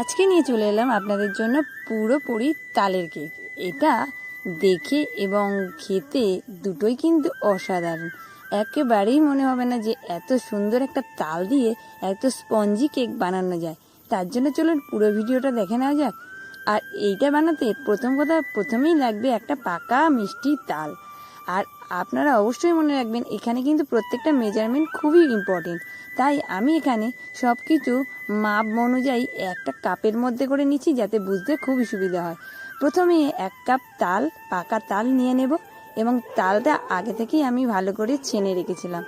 আজকে নিয়ে চলে এলাম আপনাদের জন্য পুরোপুরি তালের কেক। এটা দেখে এবং খেতে দুটোই কিন্তু অসাধারণ। একেবারেই মনে হবে না যে এত সুন্দর একটা তাল দিয়ে এত স্পঞ্জি কেক বানানো যায়। তার জন্য চলুন পুরো ভিডিওটা দেখে নেওয়া যাক। আর এইটা বানাতে প্রথম কথা, প্রথমেই লাগবে একটা পাকা মিষ্টি তাল। আর আপনারা অবশ্যই মনে রাখবেন, এখানে কিন্তু প্রত্যেকটা মেজারমেন্ট খুবই ইম্পর্টেন্ট তাই আমি এখানে সব কিছু মাপ অনুযায়ী একটা কাপের মধ্যে করে নিচ্ছি যাতে বুঝতে খুবই সুবিধা হয়। প্রথমে এক কাপ তাল, পাকা তাল নিয়ে নেব এবং তালটা আগে থেকেই আমি ভালো করে ছেনে রেখেছিলাম।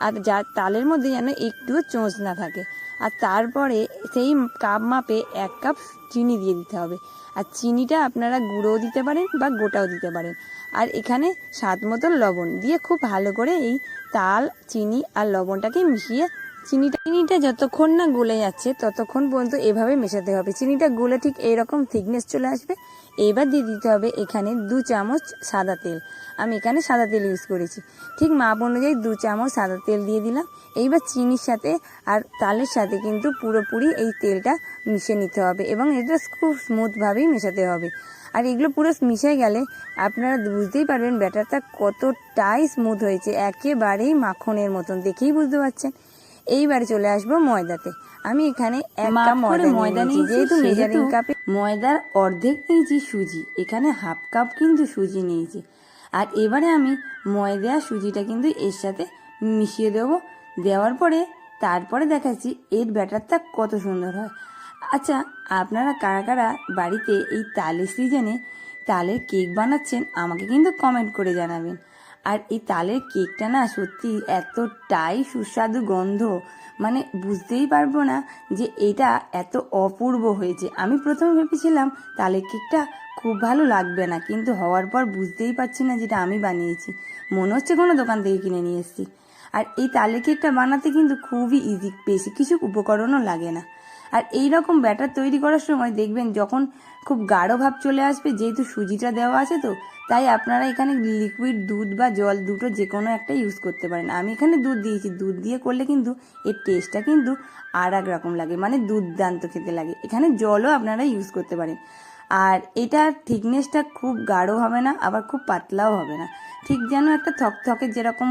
আর যা তালের মধ্যে যেন একটুও চোঁচ না থাকে। আর তারপরে সেই কাপ মাপে এক কাপ চিনি দিয়ে দিতে হবে। আর চিনিটা আপনারা গুঁড়োও দিতে পারেন বা গোটাও দিতে পারেন। আর এখানে স্বাদ মতন লবণ দিয়ে খুব ভালো করে এই তাল, চিনি আর লবণটাকে মিশিয়ে চিনিটা চিনিটা যতক্ষণ না গলে যাচ্ছে, ততক্ষণ পর্যন্ত এভাবে মেশাতে হবে। চিনিটা গলে ঠিক এইরকম থিকনেস চলে আসবে। এবার দিয়ে দিতে হবে এখানে দু চামচ সাদা তেল। আমি এখানে সাদা তেল ইউজ করেছি। ঠিক মাপ অনুযায়ী দু চামচ সাদা তেল দিয়ে দিলাম। এইবার চিনির সাথে আর তালের সাথে কিন্তু পুরোপুরি এই তেলটা মিশে নিতে হবে এবং এটা খুব স্মুথভাবেই মেশাতে হবে। আর এগুলো পুরো মিশে গেলে আপনারা বুঝতেই পারবেন ব্যাটারটা কতটাই স্মুথ হয়েছে। একেবারেই মাখনের মতন। দেখেই বুঝতে পারছেন। এইবার চলে আসব ময়দাতে। আমি এখানে এক কাপ ময়দা নিয়েছি, যেহেতু মেজারিং কাপে ময়দার অর্ধেক নিয়েছি সুজি এখানে হাফ কাপ কিন্তু সুজি নিয়েছি। আর এবারে আমি ময়দা আর সুজিটা কিন্তু এর সাথে মিশিয়ে দেবো। দেওয়ার পরে তারপরে দেখাচ্ছি এর ব্যাটারটা কত সুন্দর হয়। আচ্ছা আপনারা কারা কারা বাড়িতে এই তালের সিজনে তালের কেক বানাচ্ছেন আমাকে কিন্তু কমেন্ট করে জানাবেন। আর এই তালের কেকটা না সত্যি এতটাই সুস্বাদু গন্ধ। মানে বুঝতেই পারব না যে এটা এত অপূর্ব হয়েছে। আমি প্রথমে ভেবেছিলাম তালের কেকটা খুব ভালো লাগবে না, কিন্তু হওয়ার পর বুঝতেই পারছি না যেটা আমি বানিয়েছি। মনে হচ্ছে কোনো দোকান থেকে কিনে নিয়ে এসেছি। আর এই তালের কেকটা বানাতে কিন্তু খুবই ইজি বেশি কিছু উপকরণও লাগে না। আর এই রকম ব্যাটার তৈরি করার সময় দেখবেন যখন খুব গাঢ় ভাব চলে আসবে, যেহেতু সুজিটা দেওয়া আছে তো, তাই আপনারা এখানে লিকুইড দুধ বা জল দুটো যে কোনো একটা ইউজ করতে পারেন। আমি এখানে দুধ দিয়েছি। দুধ দিয়ে করলে কিন্তু এর টেস্টটা কিন্তু আর এক রকম লাগে মানে দুর্দান্ত খেতে লাগে। এখানে জলও আপনারা ইউজ করতে পারেন। আর এটার থিকনেসটা খুব গাঢ় হবে না, আবার খুব পাতলাও হবে না। ঠিক যেন একটা থকথকে যেরকম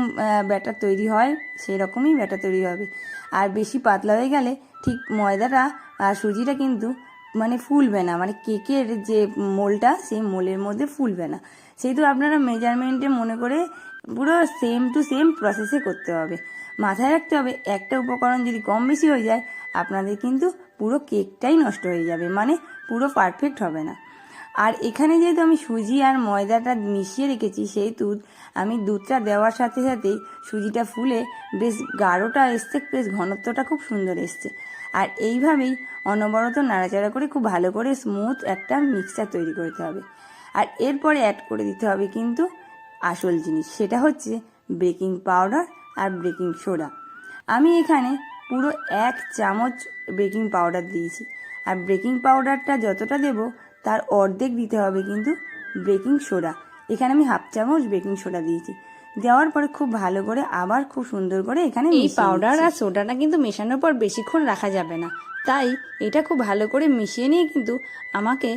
ব্যাটার তৈরি হয়, সেরকমই ব্যাটার তৈরি হবে। আর বেশি পাতলা হয়ে গেলে ঠিক ময়দাটা আর সুজিটা কিন্তু মানে ফুলবে না মানে কেকের যে মোলটা, সেই মোলের মধ্যে ফুলবে না। সেহেতু আপনারা মেজারমেন্টে মনে করে পুরো সেম টু সেম প্রসেসে করতে হবে। মাথায় রাখতে হবে, একটা উপকরণ যদি কম বেশি হয়ে যায়, আপনাদের কিন্তু পুরো কেকটাই নষ্ট হয়ে যাবে। মানে পুরো পারফেক্ট হবে না। আর এখানে যেহেতু আমি সুজি আর ময়দাটা মিশিয়ে রেখেছি সেহেতু আমি দুধটা দেওয়ার সাথে সাথেই সুজিটা ফুলে বেশ গাঢ়টা এসছে, বেশ ঘনত্বটা খুব সুন্দর এসছে। আর এইভাবেই অনবরত নাড়াচাড়া করে খুব ভালো করে স্মুথ একটা মিক্সচার তৈরি করতে হবে। আর এরপরে অ্যাড করে দিতে হবে কিন্তু আসল জিনিস, সেটা হচ্ছে বেকিং পাউডার আর বেকিং সোডা আমি এখানে পুরো এক চামচ বেকিং পাউডার দিয়েছি। আর ব্রেকিং পাউডারটা যতটা দেব তার অর্ধেক দিতে হবে কিন্তু ব্রেকিং সোডা। এখানে আমি হাফ চামচ বেকিং সোডা দিয়েছি। দেওয়ার পরে খুব ভালো করে আবার খুব সুন্দর করে এখানে এই পাউডার আর সোডাটা কিন্তু মেশানোর পর বেশিক্ষণ রাখা যাবে না। তাই এটা খুব ভালো করে মিশিয়ে নিয়ে কিন্তু আমাকে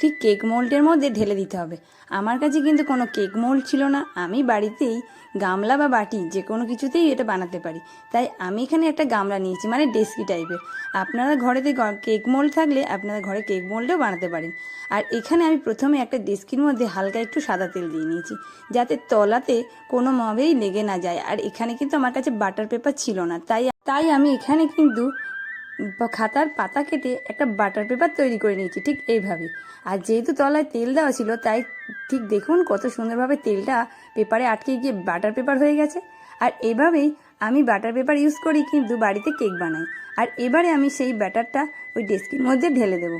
ঠিক কেক মোল্ডের মধ্যে ঢেলে দিতে হবে। আমার কাছে কিন্তু কোনো কেক মোল্ড ছিল না। আমি বাড়িতেই গামলা বা বাটি যে কোনো কিছুতেই এটা বানাতে পারি। তাই আমি এখানে একটা গামলা নিয়েছি মানে ডেস্কি টাইপের। আপনারা ঘরেতে কেক মোল্ড থাকলে আপনারা ঘরে কেক মোল্ডেও বানাতে পারেন। আর এখানে আমি প্রথমে একটা ডেস্কির মধ্যে হালকা একটু সাদা তেল দিয়ে নিয়েছি, যাতে তলাতে কোনোভাবেই লেগে না যায়। আর এখানে কিন্তু আমার কাছে বাটার পেপার ছিল না। তাই তাই আমি এখানে কিন্তু খাতার পাতা কেটে একটা বাটার পেপার তৈরি করে নিয়েছি, ঠিক এইভাবে আর যেহেতু তলায় তেল দেওয়া ছিল, তাই ঠিক দেখুন কত সুন্দরভাবে তেলটা পেপারে আটকে গিয়ে বাটার পেপার হয়ে গেছে। আর এভাবেই আমি বাটার পেপার ইউজ করি, কিন্তু বাড়িতে কেক বানাই। আর এবারে আমি সেই ব্যাটারটা ওই ডেস্কির মধ্যে ঢেলে দেবো।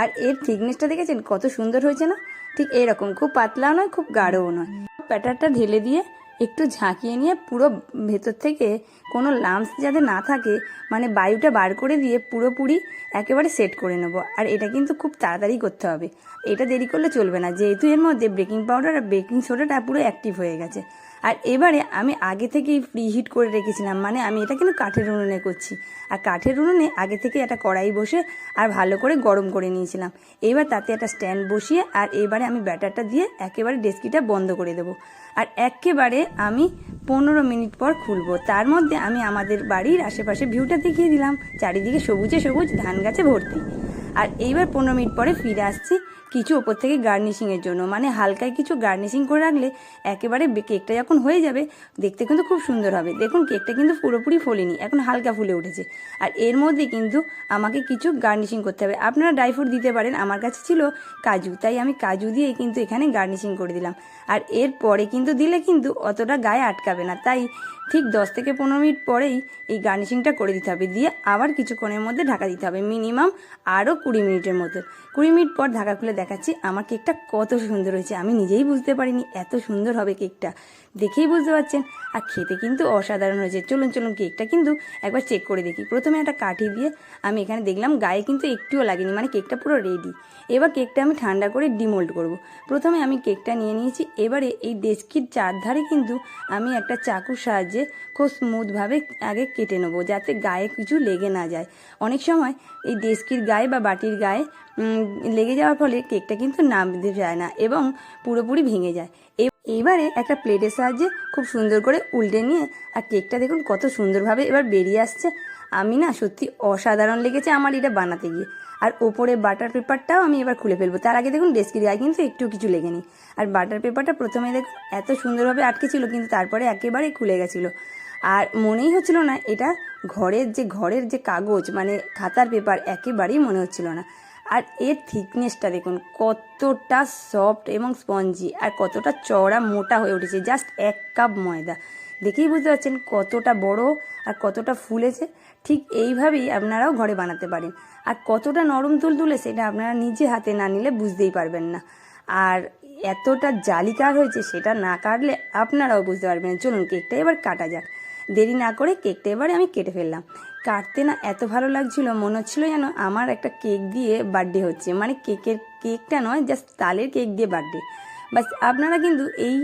আর এর থিকনেসটা দেখেছেন কত সুন্দর হয়েছে না? ঠিক এরকম খুব পাতলাও নয়, খুব গাঢ়ও নয়। ব্যাটারটা ঢেলে দিয়ে একটু ঝাঁকিয়ে নিয়ে পুরো ভেতর থেকে কোনো লাম্পস যাতে না থাকে মানে বায়ুটা বার করে দিয়ে পুরোপুরি একেবারে সেট করে নেব। আর এটা কিন্তু খুব তাড়াতাড়ি করতে হবে। এটা দেরি করলে চলবে না। যেহেতু এর মধ্যে বেকিং পাউডার আর বেকিং সোডাটা পুরো অ্যাক্টিভ হয়ে গেছে। আর এবারে আমি আগে থেকেই প্রি হিট করে রেখেছিলাম মানে আমি এটা কিন্তু কাঠের উনুনে করছি। আর কাঠের উনুনে আগে থেকে একটা কড়াই বসে আর ভালো করে গরম করে নিয়েছিলাম। এবার তাতে একটা স্ট্যান্ড বসিয়ে আর এবারে আমি ব্যাটারটা দিয়ে একেবারে ডেস্কিটা বন্ধ করে দেবো। আর একেবারে আমি পনেরো মিনিট পর খুলবো। তার মধ্যে আমি আমাদের বাড়ির আশেপাশে ভিউটা দেখিয়ে দিলাম, চারিদিকে সবুজে সবুজ ধান গাছে ভর্তি। আর এইবার পনেরো মিনিট পরে ফিরে আসছি কিছু ওপর থেকে গার্নিশিংয়ের জন্য। মানে হালকায় কিছু গার্নিশিং করে রাখলে একেবারে কেকটা যখন হয়ে যাবে, দেখতে কিন্তু খুব সুন্দর হবে। দেখুন কেকটা কিন্তু পুরোপুরি ফোলেনি, এখন হালকা ফুলে উঠেছে। আর এর মধ্যে কিন্তু আমাকে কিছু গার্নিশিং করতে হবে। আপনারা ড্রাই ফ্রুট দিতে পারেন, আমার কাছে ছিল কাজু, তাই আমি কাজু দিয়ে কিন্তু এখানে গার্নিশিং করে দিলাম। আর এর পরে কিন্তু দিলে কিন্তু অতটা গায়ে আটকাবে না, তাই ঠিক দশ থেকে পনেরো মিনিট পরেই এই গার্নিশিংটা করে দিতে হবে। দিয়ে আবার কিছুক্ষণের মধ্যে ঢাকা দিতে হবে মিনিমাম আরও কুড়ি মিনিটের মতো। কুড়ি মিনিট পর ঢাকা খুলে দেখাচ্ছি। আমার কেকটা কত সুন্দর হয়েছে। আমি নিজেই বুঝতে পারিনি এত সুন্দর হবে কেকটা। দেখেই বুঝতে পারছেন। আর খেতে কিন্তু অসাধারণ হয়েছে। চলুন চলুন কেকটা কিন্তু একবার চেক করে দেখি। প্রথমে একটা কাঠি দিয়ে আমি এখানে দেখলাম গায়ে কিন্তু একটুও লাগেনি মানে কেকটা পুরো রেডি এবার কেকটা আমি ঠান্ডা করে ডিমোল্ড করব। প্রথমে আমি কেকটা নিয়ে নিয়েছি। এবারে এই ডেস্কির চারধারে কিন্তু আমি একটা চাকুর সাহায্যে খুব স্মুথভাবে আগে কেটে নেব, যাতে গায়ে কিছু লেগে না যায়। অনেক সময় এই ডেস্কির গায়ে বা বাটির গায়ে লেগে যাওয়ার ফলে কেকটা কিন্তু নামতে যায় না এবং পুরোপুরি ভেঙে যায়। এ- এবারে একটা প্লেটের সাহায্যে খুব সুন্দর করে উল্টে নিয়ে, আর কেকটা দেখুন কত সুন্দরভাবে এবার বেরিয়ে আসছে। আমি না সত্যি অসাধারণ লেগেছে আমার এটা বানাতে গিয়ে। আর ওপরে বাটার পেপারটাও আমি এবার খুলে ফেলব। তার আগে দেখুন ডেস্কির গায়ে কিন্তু একটু কিছু লেগে লেগেনি আর বাটার পেপারটা প্রথমে দেখুন এত সুন্দরভাবে আটকে ছিল, কিন্তু তারপরে একেবারে খুলে গেছিল। আর মনেই হচ্ছিল না, এটা ঘরের যে ঘরের যে কাগজ মানে খাতার পেপার, একেবারেই মনে হচ্ছিল না। আর এর থিকনেসটা দেখুন, কতটা সফট এবং স্পঞ্জি আর কতটা চওড়া মোটা হয়ে উঠেছে। জাস্ট এক কাপ ময়দা। দেখেই বুঝতে পারছেন কতটা বড় আর কতটা ফুলেছে। ঠিক এইভাবেই আপনারাও ঘরে বানাতে পারেন। আর কতটা নরম তুলতুলে সেটা আপনারা নিজে হাতে না নিলে বুঝতেই পারবেন না। আর এতটা জালিকার হয়েছে সেটা না কাটলে আপনারাও বুঝতে পারবেন চলুন কেকটা এবার কাটা যাক। দেরি না করে কেকটা এবারে আমি কেটে ফেললাম। কাটতে না এত ভালো লাগছিল, মনে হচ্ছিল যেন আমার একটা কেক দিয়ে বার্থডে হচ্ছে। মানে কেকের কেকটা নয়, জাস্ট তালের কেক দিয়ে বার্থডে। বাস, আপনারা কিন্তু এই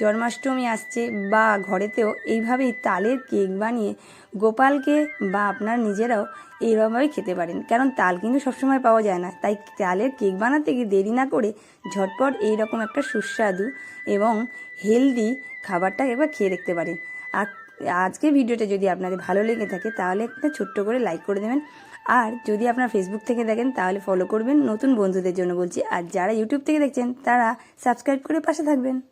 জন্মাষ্টমী আসছে বা ঘরেতেও এইভাবেই তালের কেক বানিয়ে গোপালকে বা আপনার নিজেরাও এইভাবেই খেতে পারেন। কারণ তাল কিন্তু সবসময় পাওয়া যায় না। তাই তালের কেক বানাতে গিয়ে দেরি না করে ঝটপট এইরকম একটা সুস্বাদু এবং হেলদি খাবারটা একবার খেয়ে দেখতে পারেন। আর আজকে ভিডিওটা যদি আপনাদের ভালো লেগে থাকে, তাহলে একটা ছোট্ট করে লাইক করে দেবেন। আর যদি আপনার ফেসবুক থেকে দেখেন, তাহলে ফলো করবেন। নতুন বন্ধুদের জন্য বলছি, আর যারা ইউটিউব থেকে দেখছেন, তারা সাবস্ক্রাইব করে পাশে থাকবেন।